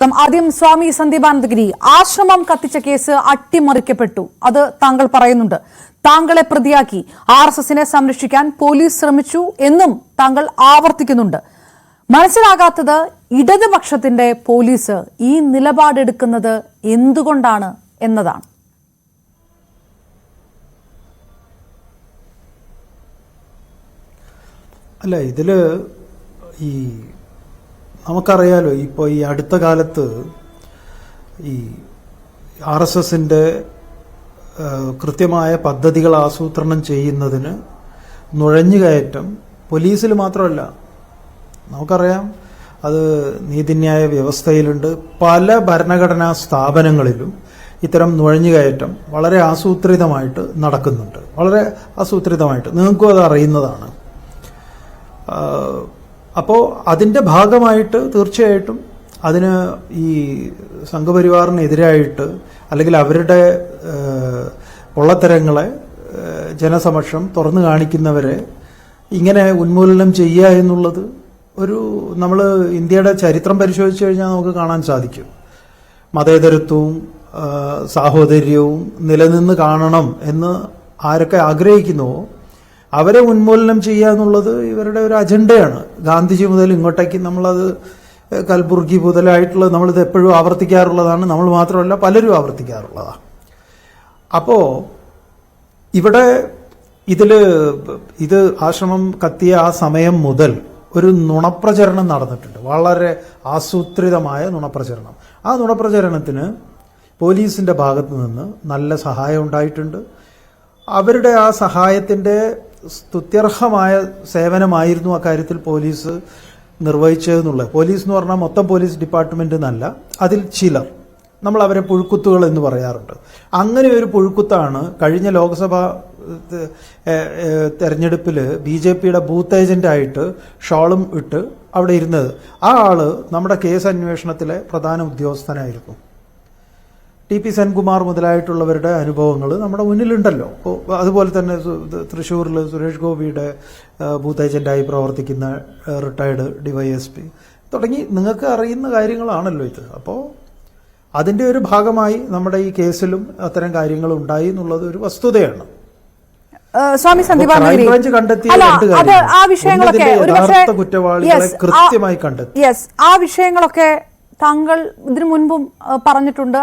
ആദ്യം സ്വാമി സന്ദീപാനന്ദഗിരി ആശ്രമം കത്തിച്ച കേസ് അട്ടിമറിക്കപ്പെട്ടു. അത് താങ്കൾ പറയുന്നുണ്ട്. താങ്കളെ പ്രതിയാക്കി ആർ എസ് എസിനെ സംരക്ഷിക്കാൻ പോലീസ് ശ്രമിച്ചു എന്നും താങ്കൾ ആവർത്തിക്കുന്നുണ്ട്. മനസ്സിലാകാത്തത് ഇടതുപക്ഷത്തിന്റെ പോലീസ് ഈ നിലപാടെടുക്കുന്നത് എന്തുകൊണ്ടാണ് എന്നതാണ്. അല്ല ഇതിൽ ഈ നമുക്കറിയാലോ ഇപ്പോൾ ഈ അടുത്ത കാലത്ത് ഈ ആർ എസ് എസിന്റെ കൃത്യമായ പദ്ധതികൾ ആസൂത്രണം ചെയ്യുന്നതിന് നുഴഞ്ഞുകയറ്റം പോലീസിൽ മാത്രമല്ല. നമുക്കറിയാം അത് നീതിന്യായ വ്യവസ്ഥയിലുണ്ട്. പല ഭരണഘടനാ സ്ഥാപനങ്ങളിലും ഇത്തരം നുഴഞ്ഞുകയറ്റം വളരെ ആസൂത്രിതമായിട്ട് നടക്കുന്നുണ്ട്. വളരെ ആസൂത്രിതമായിട്ട്. നിങ്ങൾക്കും അത് അറിയുന്നതാണ്. അപ്പോൾ അതിന്റെ ഭാഗമായിട്ട് തീർച്ചയായിട്ടും അതിന് ഈ സംഘപരിവാറിനെതിരായിട്ട് അല്ലെങ്കിൽ അവരുടെ പൊള്ളത്തരങ്ങളെ ജനസമക്ഷം തുറന്നു കാണിക്കുന്നവരെ ഇങ്ങനെ ഉന്മൂലനം ചെയ്യുക എന്നുള്ളത് ഒരു നമ്മൾ ഇന്ത്യയുടെ ചരിത്രം പരിശോധിച്ചു കഴിഞ്ഞാൽ നമുക്ക് കാണാൻ സാധിക്കും. മതേതരത്വവും സാഹോദര്യവും നിലനിന്ന് കാണണം എന്ന് ആരൊക്കെ ആഗ്രഹിക്കുന്നുവോ അവരെ ഉന്മൂലനം ചെയ്യുക എന്നുള്ളത് ഇവരുടെ ഒരു അജണ്ടയാണ്. ഗാന്ധിജി മുതൽ ഇങ്ങോട്ടേക്ക് നമ്മളത് കൽബുർഗി മുതലായിട്ടുള്ളത് നമ്മളിത് എപ്പോഴും ആവർത്തിക്കാറുള്ളതാണ്. നമ്മൾ മാത്രമല്ല പലരും ആവർത്തിക്കാറുള്ളതാണ്. അപ്പോൾ ഇവിടെ ഇതിൽ ഇത് ആശ്രമം കത്തിയ ആ സമയം മുതൽ ഒരു നുണപ്രചരണം നടന്നിട്ടുണ്ട്. വളരെ ആസൂത്രിതമായ നുണപ്രചരണം. ആ നുണപ്രചരണത്തിന് പോലീസിന്റെ ഭാഗത്ത് നിന്ന് നല്ല സഹായം ഉണ്ടായിട്ടുണ്ട്. അവരുടെ ആ സഹായത്തിന്റെ സ്തുത്യർഹമായ സേവനമായിരുന്നു അക്കാര്യത്തിൽ പോലീസ് നിർവഹിച്ചതെന്നുള്ളത്. പോലീസ് എന്ന് പറഞ്ഞാൽ മൊത്തം പോലീസ് ഡിപ്പാർട്ട്മെന്റ് എന്നല്ല അതിൽ ചിലർ. നമ്മൾ അവരെ പുഴുക്കുത്തുകൾ എന്ന് പറയാറുണ്ട്. അങ്ങനെ ഒരു പുഴുക്കുത്താണ് കഴിഞ്ഞ ലോക്സഭാ തെരഞ്ഞെടുപ്പിൽ ബി ജെ പിയുടെ ബൂത്ത് ഏജന്റായിട്ട് ഷോളും ഇട്ട് അവിടെ ഇരുന്നത്. ആ ആൾ നമ്മുടെ കേസ് അന്വേഷണത്തിലെ പ്രധാന ഉദ്യോഗസ്ഥനായിരുന്നു. ടി പി സെൻകുമാർ മുതലായിട്ടുള്ളവരുടെ അനുഭവങ്ങൾ നമ്മുടെ മുന്നിലുണ്ടല്ലോ. അപ്പോൾ അതുപോലെ തന്നെ തൃശ്ശൂരിൽ സുരേഷ് ഗോപിയുടെ ബൂത്ത് ഏജന്റായി പ്രവർത്തിക്കുന്ന റിട്ടയർഡ് ഡിവൈഎസ്പി തുടങ്ങി നിങ്ങൾക്ക് അറിയുന്ന കാര്യങ്ങളാണല്ലോ ഇത്. അപ്പോൾ അതിന്റെ ഒരു ഭാഗമായി നമ്മുടെ ഈ കേസിലും അത്തരം കാര്യങ്ങൾ ഉണ്ടായി എന്നുള്ളത് ഒരു വസ്തുതയാണ്. സ്വാമി അത് ആ വിഷയങ്ങളൊക്കെ കുറ്റവാളികളെ കൃത്യമായി കണ്ടെത്തി. യെസ് ആ വിഷയങ്ങളൊക്കെ താങ്കൾ ഇതിനു മുൻപും പറഞ്ഞിട്ടുണ്ട്.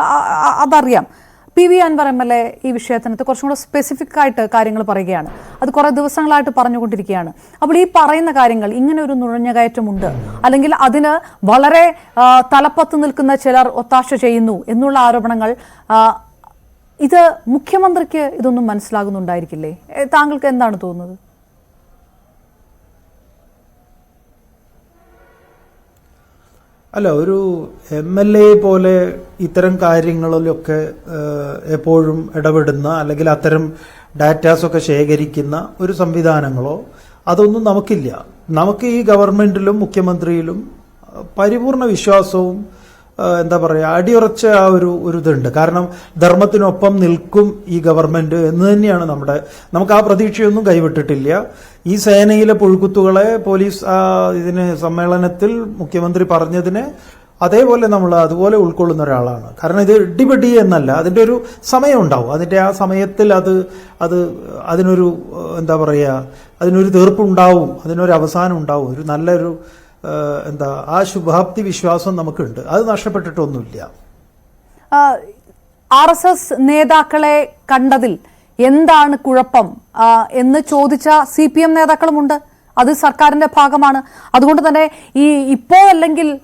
അതറിയാം. P V Anvar M L A ഈ വിഷയത്തിനകത്ത് കുറച്ചും കൂടെ സ്പെസിഫിക് ആയിട്ട് കാര്യങ്ങൾ പറയുകയാണ്. അത് കുറേ ദിവസങ്ങളായിട്ട് പറഞ്ഞുകൊണ്ടിരിക്കുകയാണ്. അപ്പോൾ ഈ പറയുന്ന കാര്യങ്ങൾ ഇങ്ങനെ ഒരു നുഴഞ്ഞുകയറ്റമുണ്ട്. അല്ലെങ്കിൽ അതിന് വളരെ തലപ്പത്ത് നിൽക്കുന്ന ചിലർ ഒത്താശ ചെയ്യുന്നു എന്നുള്ള ആരോപണങ്ങൾ ഇത് മുഖ്യമന്ത്രിക്ക് ഇതൊന്നും മനസ്സിലാകുന്നുണ്ടായിരിക്കില്ലേ? താങ്കൾക്ക് എന്താണ് തോന്നുന്നത്? അല്ല ഒരു എം എൽ എ പോലെ ഇത്തരം കാര്യങ്ങളിലൊക്കെ എപ്പോഴും ഇടപെടുന്ന അല്ലെങ്കിൽ അത്തരം ഡാറ്റാസൊക്കെ ശേഖരിക്കുന്ന ഒരു സംവിധാനങ്ങളോ അതൊന്നും നമുക്കില്ല. നമുക്ക് ഈ ഗവൺമെന്റിലും മുഖ്യമന്ത്രിയിലും പരിപൂർണ വിശ്വാസവും എന്താ പറയുക അടിയുറച്ച ആ ഒരു ഒരു ഇതുണ്ട്. കാരണം ധർമ്മത്തിനൊപ്പം നിൽക്കും ഈ ഗവൺമെന്റ് എന്ന് തന്നെയാണ് നമ്മുടെ നമുക്ക് ആ പ്രതീക്ഷയൊന്നും കൈവിട്ടിട്ടില്ല. ഈ സേനയിലെ പുഴുക്കുത്തുകളെ പോലീസ് ഇതിന് സമ്മേളനത്തിൽ മുഖ്യമന്ത്രി പറഞ്ഞതിനെ അതേപോലെ നമ്മൾ അതുപോലെ ഉൾക്കൊള്ളുന്ന ഒരാളാണ്. കാരണം ഇത് ഇടിപിടി എന്നല്ല അതിന്റെ ഒരു സമയം ഉണ്ടാവും. അതിന്റെ ആ സമയത്തിൽ അത് അത് അതിനൊരു എന്താ പറയുക അതിനൊരു തീർപ്പുണ്ടാവും അതിനൊരു അവസാനം ഉണ്ടാവും. ഒരു നല്ലൊരു എന്താ ആ ശുഭാപ്തി വിശ്വാസം നമുക്കുണ്ട്. അത് നഷ്ടപ്പെട്ടിട്ടൊന്നുമില്ല. ആർ എസ് എസ് നേതാക്കളെ കണ്ടതിൽ എന്താണ് കുഴപ്പം? എന്ന് ചോദിച്ച സി പി എം നേതാക്കളുമുണ്ട്. അത് സർക്കാരിന്റെ ഭാഗമാണ്. അതുകൊണ്ട് തന്നെ ഈ ഇപ്പോ അല്ലെങ്കിൽ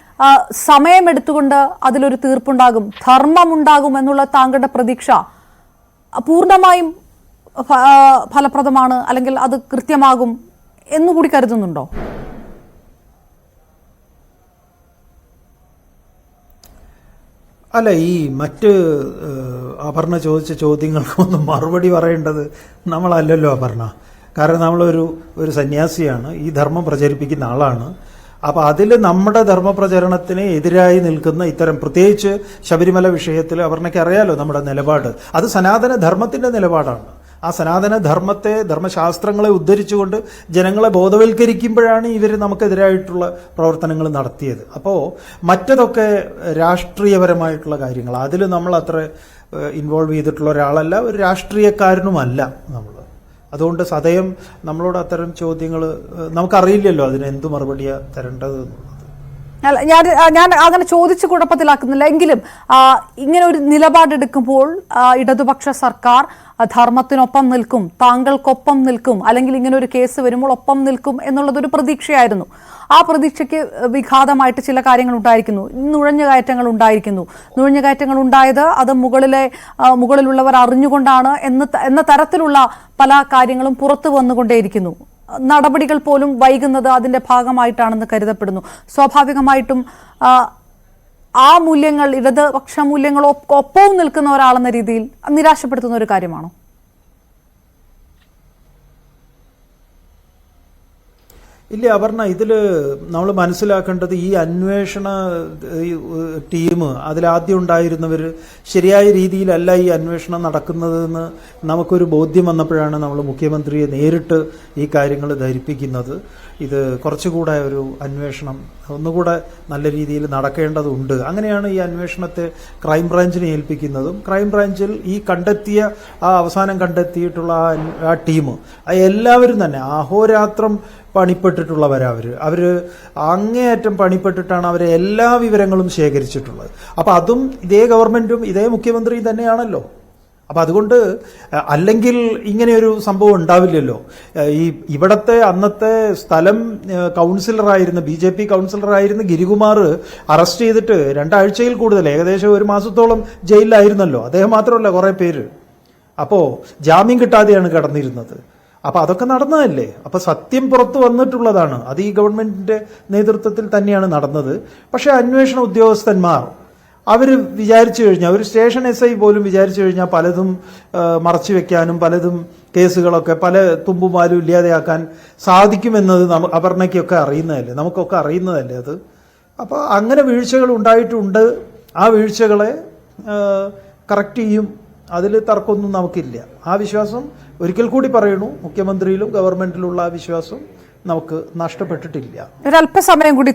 സമയമെടുത്തുകൊണ്ട് അതിലൊരു തീർപ്പുണ്ടാകും. ധർമ്മമുണ്ടാകും എന്നുള്ള താങ്കളുടെ പ്രതീക്ഷ പൂർണമായും ഫലപ്രദമാണ് അല്ലെങ്കിൽ അത് കൃത്യമാകും എന്നുകൂടി കരുതുന്നുണ്ടോ? അല്ല ഈ മറ്റ് അപർണ ചോദിച്ച ചോദ്യങ്ങൾക്കൊന്നും മറുപടി പറയേണ്ടത് നമ്മളല്ലല്ലോ അപർണ. കാരണം നമ്മളൊരു ഒരു സന്യാസിയാണ് ഈ ധർമ്മം പ്രചരിപ്പിക്കുന്ന ആളാണ്. അപ്പൊ അതിൽ നമ്മുടെ ധർമ്മപ്രചരണത്തിന് എതിരായി നിൽക്കുന്ന ഇത്തരം പ്രത്യേകിച്ച് ശബരിമല വിഷയത്തിൽ അപർണയ്ക്ക് അറിയാലോ നമ്മുടെ നിലപാട്. അത് സനാതന ധർമ്മത്തിന്റെ നിലപാടാണ്. ആ സനാതന ധർമ്മത്തെ ധർമ്മശാസ്ത്രങ്ങളെ ഉദ്ധരിച്ചുകൊണ്ട് ജനങ്ങളെ ബോധവൽക്കരിക്കുമ്പോഴാണ് ഇവർ നമുക്കെതിരായിട്ടുള്ള പ്രവർത്തനങ്ങൾ നടത്തിയത്. അപ്പോൾ മറ്റതൊക്കെ രാഷ്ട്രീയപരമായിട്ടുള്ള കാര്യങ്ങൾ. അതിൽ നമ്മൾ അത്ര ഇൻവോൾവ് ചെയ്തിട്ടുള്ള ഒരാളല്ല ഒരു രാഷ്ട്രീയക്കാരനുമല്ല നമ്മൾ. അതുകൊണ്ട് സദയം നമ്മളോട് അത്തരം ചോദ്യങ്ങൾ നമുക്കറിയില്ലല്ലോ അതിന് എന്ത് മറുപടിയാണ് തരേണ്ടത് എന്നുള്ളത് ഞാൻ ഞാൻ അങ്ങനെ ചോദിച്ച് കുഴപ്പത്തിലാക്കുന്നില്ല. എങ്കിലും ഇങ്ങനെ ഒരു നിലപാടെടുക്കുമ്പോൾ ഇടതുപക്ഷ സർക്കാർ ധർമ്മത്തിനൊപ്പം നിൽക്കും താങ്കൾക്കൊപ്പം നിൽക്കും അല്ലെങ്കിൽ ഇങ്ങനെ ഒരു കേസ് വരുമ്പോൾ ഒപ്പം നിൽക്കും എന്നുള്ളതൊരു പ്രതീക്ഷയായിരുന്നു. ആ പ്രതീക്ഷയ്ക്ക് വിഘാതമായിട്ട് ചില കാര്യങ്ങൾ ഉണ്ടായിരിക്കുന്നു. നുഴഞ്ഞുകയറ്റങ്ങൾ ഉണ്ടായിരിക്കുന്നു. നുഴഞ്ഞുകയറ്റങ്ങൾ ഉണ്ടായത് അത് മുകളിലെ മുകളിലുള്ളവർ അറിഞ്ഞുകൊണ്ടാണ് എന്ന് എന്ന തരത്തിലുള്ള പല കാര്യങ്ങളും പുറത്തു വന്നുകൊണ്ടേയിരിക്കുന്നു. നടപടികൾ പോലും വൈകുന്നത് അതിന്റെ ഭാഗമായിട്ടാണെന്ന് കരുതപ്പെടുന്നു. സ്വാഭാവികമായിട്ടും ആ, മൂല്യങ്ങൾ ഇടതുപക്ഷ ഒപ്പവും നിൽക്കുന്ന ഒരാളെന്ന രീതിയിൽ നിരാശപ്പെടുത്തുന്ന ഒരു കാര്യമാണോ? ഇല്ല അപർണ ഇതിൽ നമ്മൾ മനസ്സിലാക്കേണ്ടത് ഈ അന്വേഷണ ടീം അതിലാദ്യം ഉണ്ടായിരുന്നവർ ശരിയായ രീതിയിലല്ല ഈ അന്വേഷണം നടക്കുന്നതെന്ന് നമുക്കൊരു ബോധ്യം വന്നപ്പോഴാണ് നമ്മൾ മുഖ്യമന്ത്രിയെ നേരിട്ട് ഈ കാര്യങ്ങൾ ധരിപ്പിക്കുന്നത്. ഇത് കുറച്ചുകൂടെ ഒരു അന്വേഷണം ഒന്നുകൂടെ നല്ല രീതിയിൽ നടക്കേണ്ടതുണ്ട്. അങ്ങനെയാണ് ഈ അന്വേഷണത്തെ ക്രൈംബ്രാഞ്ചിനെ ഏൽപ്പിക്കുന്നതും. ക്രൈംബ്രാഞ്ചിൽ ഈ കണ്ടെത്തിയ ആ അവസാനം കണ്ടെത്തിയിട്ടുള്ള ആ ടീം എല്ലാവരും തന്നെ അഹോരാത്രം പണിപ്പെട്ടിട്ടുള്ളവരാ അവർ അവർ അങ്ങേയറ്റം പണിപ്പെട്ടിട്ടാണ് അവരെ എല്ലാ വിവരങ്ങളും ശേഖരിച്ചിട്ടുള്ളത്. അപ്പം അതും ഇതേ ഗവൺമെന്റും ഇതേ മുഖ്യമന്ത്രിയും തന്നെയാണല്ലോ. അപ്പം അതുകൊണ്ട് അല്ലെങ്കിൽ ഇങ്ങനെയൊരു സംഭവം ഉണ്ടാവില്ലല്ലോ. ഈ ഇവിടത്തെ അന്നത്തെ സ്ഥലം കൗൺസിലറായിരുന്ന ബി ജെ പി കൗൺസിലറായിരുന്ന ഗിരികുമാർ അറസ്റ്റ് ചെയ്തിട്ട് രണ്ടാഴ്ചയിൽ കൂടുതൽ ഏകദേശം ഒരു മാസത്തോളം ജയിലിലായിരുന്നല്ലോ. അദ്ദേഹം മാത്രമല്ല കുറേ പേര്. അപ്പോൾ ജാമ്യം കിട്ടാതെയാണ് കിടന്നിരുന്നത്. അപ്പൊ അതൊക്കെ നടന്നതല്ലേ? അപ്പൊ സത്യം പുറത്തു വന്നിട്ടുള്ളതാണ്. അത് ഈ ഗവൺമെന്റിന്റെ നേതൃത്വത്തിൽ തന്നെയാണ് നടന്നത്. പക്ഷെ അന്വേഷണ ഉദ്യോഗസ്ഥന്മാർ അവർ വിചാരിച്ചു കഴിഞ്ഞാൽ ഒരു സ്റ്റേഷൻ എസ് ഐ പോലും വിചാരിച്ചു കഴിഞ്ഞാൽ പലതും മറച്ചു വെക്കാനും പലതും കേസുകളൊക്കെ പല തുമ്പുമാലും ഇല്ലാതെയാക്കാൻ സാധിക്കുമെന്നത് നമ്മ അപർണയ്ക്കൊക്കെ അറിയുന്നതല്ലേ? നമുക്കൊക്കെ അറിയുന്നതല്ലേ അത്? അപ്പോൾ അങ്ങനെ വീഴ്ചകൾ ഉണ്ടായിട്ടുണ്ട്. ആ വീഴ്ചകളെ കറക്റ്റ് ചെയ്യും. അതിൽ തർക്കമൊന്നും നമുക്കില്ല. ആ വിശ്വാസം ഒരിക്കൽ കൂടി പറയണു മുഖ്യമന്ത്രിയിലും ഗവൺമെന്റിലുള്ള ആ വിശ്വാസം നമുക്ക് നഷ്ടപ്പെട്ടിട്ടില്ല. ഒരല്പസമയം കൂടി